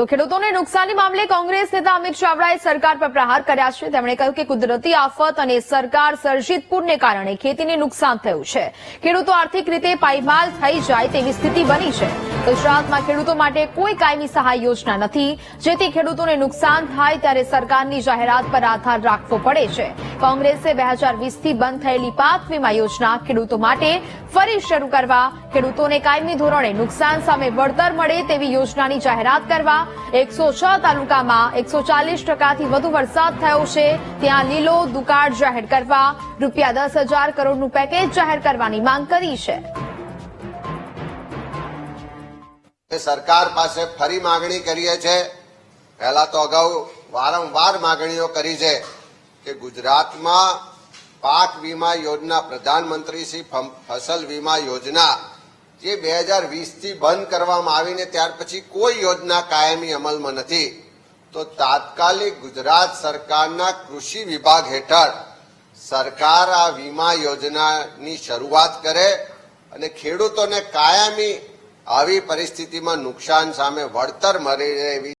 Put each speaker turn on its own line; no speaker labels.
તો ખેડૂતોને નુકસાની મામલે કોંગ્રેસ નેતા અમિત ચાવડાએ સરકાર પર પ્રહાર કર્યા છે. તેમણે કહ્યું કે કુદરતી આફત અને સરકાર સર્જિત પૂરને કારણે ખેતીને નુકસાન થયું છે. ખેડૂતો આર્થિક રીતે પાયમાલ થઈ જાય તેવી સ્થિતિ બની છે. ગુજરાતમાં ખેડૂતો માટે કોઈ કાયમી સહાય યોજના નથી. જેથી ખેડૂતોને નુકસાન થાય ત્યારે સરકારની જાહેરાત પર આધાર રાખવો પડે છે. કોંગ્રેસે બે હજાર વીસથી બંધ થયેલી પાક વીમા યોજના ખેડૂતો માટે ફરી શરૂ કરવા, ખેડૂતોને કાયમી ધોરણે નુકસાન સામે વળતર મળે તેવી યોજનાની જાહેરાત કરવા, એકસો છ તાલુકામાં એકસો ચાલીસ ટકાથી વધુ વરસાદ થયો છે. ત્યાં લીલો દુકાળ જાહેર કરવા, રૂપિયા દસ હજાર કરોડનું પેકેજ જાહેર કરવાની માંગ કરી છે.
સરકાર પાસે ફરી માગણી કરીએ છે. પહેલા તો અગાઉ વારંવાર માગણીઓ કરી છે કે ગુજરાતમાં પાક વીમા યોજના, પ્રધાનમંત્રી શ્રી ફસલ વીમા યોજના જે બે હજાર વીસથી બંધ કરવામાં આવીને ત્યાર પછી કોઈ યોજના કાયમી અમલમાં નથી. તો તાત્કાલિક ગુજરાત સરકારના કૃષિ વિભાગ હેઠળ સરકાર આ વીમા યોજનાની શરૂઆત કરે અને ખેડૂતોને કાયમી આવી પરિસ્થિતિમાં નુકસાન સામે વળતર મળી રહે એવી